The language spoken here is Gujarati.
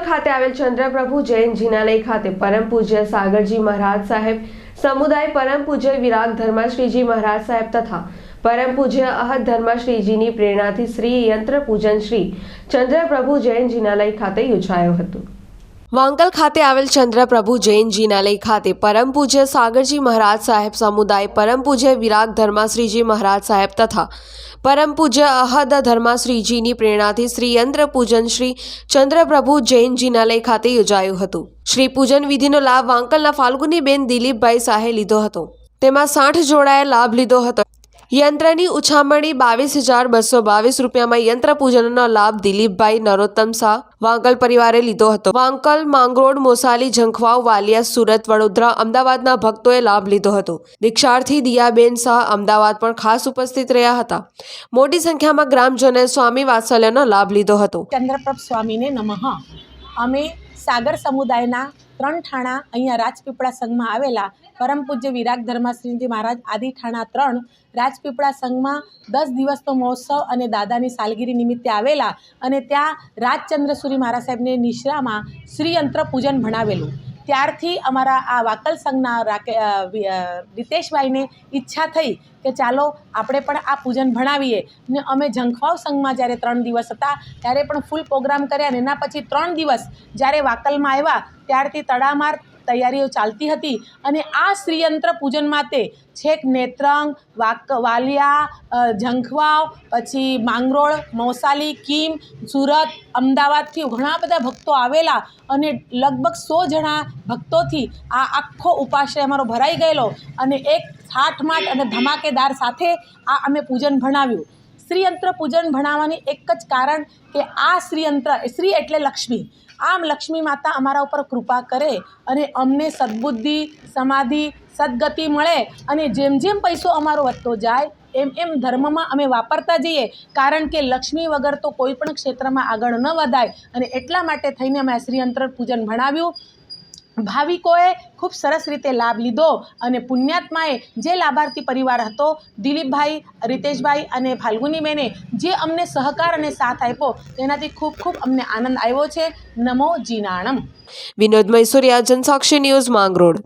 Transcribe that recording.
ખાતે આવેલ ચંદ્રપ્રભુ જૈન જિનાલય ખાતે પરમ પૂજ્ય સાગરજી મહારાજ સાહેબ, સમુદાય પરમ પૂજ્ય વિરાગ ધર્માશ્રીજી મહારાજ સાહેબ તથા પરમ પૂજ્ય અહદ ધર્માશ્રીજીની પ્રેરણાથી શ્રી યંત્ર પૂજન શ્રી ચંદ્રપ્રભુ જૈન જિનાલય ખાતે યોજાયો હતો. વાંકલ ખાતે આવેલ ચંદ્રપ્રભુ જૈન જીનાલય ખાતે પરમ પૂજ્ય સાગરજી મહારાજ સાહેબ સમુદાય, પરમ પૂજ્ય વિરાગ ધર્માશ્રીજી મહારાજ સાહેબ તથા પરમ પૂજ્ય અહદ ધર્માશ્રીજીની પ્રેરણાથી શ્રી યંત્ર પૂજન શ્રી ચંદ્રપ્રભુ જૈન જીનાલય ખાતે યોજાયું હતું. શ્રી પૂજન વિધિનો લાભ વાંકલના ફાલ્ગુનીબેન દિલીપભાઈ શાહે લીધો હતો. તેમાં સાઠ જોડાએ લાભ લીધો હતો. યંત્રની ઉછામણી બાવીસ હજાર બસો બાવીસ રૂપિયામાં યંત્ર પૂજનનો લાભ દિલીપભાઈ નરોત્તમ શાહ વાંકલ પરિવારે લીધો હતો. વાંકલ, માંગરોળ, મોસાલી, ઝંખવાવ, વાલિયા, સુરત, વડોદરા, અમદાવાદના ભક્તોએ લાભ લીધો હતો. દીક્ષાર્થી દિયાબેન શાહ અમદાવાદ પણ ખાસ ઉપસ્થિત રહ્યા હતા. મોટી સંખ્યામાં ગ્રામજનોએ સ્વામી વાત્સલ્યનો લાભ લીધો હતો. ચંદ્રપ્રભ સ્વામીને નમઃ. અમે સાગર સમુદાયના ત્રણ ઠાણા અહીંયા રાજપીપળા સંઘમાં આવેલા પરમ પૂજ્ય વિરાગ ધર્માશ્રીજી મહારાજ આદિ ઠાણા ત્રણ, રાજપીપળા સંઘમાં દસ દિવસનો મહોત્સવ અને દાદાની સાલગીરી નિમિત્તે આવેલા અને ત્યાં રાજચંદ્રસુરી મહારાજ સાહેબને નિશ્રામાં શ્રીયંત્ર પૂજન ભણાવેલું. ત્યારથી અમારા આ વાકલ સંઘના રાકે રીતેશભાઈને ઈચ્છા થઈ કે ચાલો આપણે પણ આ પૂજન ભણાવીએ. ને અમે ઝંખવાવ સંઘમાં જ્યારે ત્રણ દિવસ હતા, ત્યારે પણ ફૂલ પ્રોગ્રામ કર્યા અને એના પછી ત્રણ દિવસ જ્યારે વાકલમાં આવ્યા, ત્યારથી તડામાર તૈયારીઓ ચાલતી હતી અને આ શ્રીયંત્ર પૂજન માટે છેક નેત્રંગ, વાક, વાલિયા ઝંખવાવ, પછી માંગરોળ, મોસાલી, કીમ, સુરત, અમદાવાદથી ઘણા બધા ભક્તો આવેલા અને લગભગ સો જણા ભક્તોથી આ આખો ઉપાશ્રય અમારો ભરાઈ ગયેલો અને એક થાઠમાટ અને ધમાકેદાર સાથે આ અમે પૂજન ભણાવ્યું. શ્રીયંત્ર પૂજન ભણાવવાની એક જ કારણ કે આ શ્રીયંત્ર શ્રી એટલે લક્ષ્મી. આમ લક્ષ્મી માતા અમારા ઉપર કૃપા કરે અને અમને સદબુદ્ધિ, સમાધિ, સદગતિ મળે અને જેમ જેમ પૈસો અમારો વધતો જાય, એમ એમ ધર્મમાં અમે વાપરતા જઈએ. કારણ કે લક્ષ્મી વગર તો કોઈ પણ ક્ષેત્રમાં આગળ ન વધાય અને એટલા માટે થઈને અમે શ્રીયંત્ર પૂજન ભણાવ્યું. ભાવિકોએ ખૂબ સરસ રીતે લાભ લીધો અને પુણ્યાત્માએ જે લાભાર્થી પરિવાર હતો, દિલીપભાઈ, રીતેશભાઈ અને ફાલ્ગુનીબેને જે અમને સહકાર અને સાથ આપ્યો, તેનાથી ખૂબ ખૂબ અમને આનંદ આવ્યો છે. નમો જીનાણમ. વિનોદ મૈસુરિયા, જનસાક્ષી ન્યૂઝ માંગરોળ.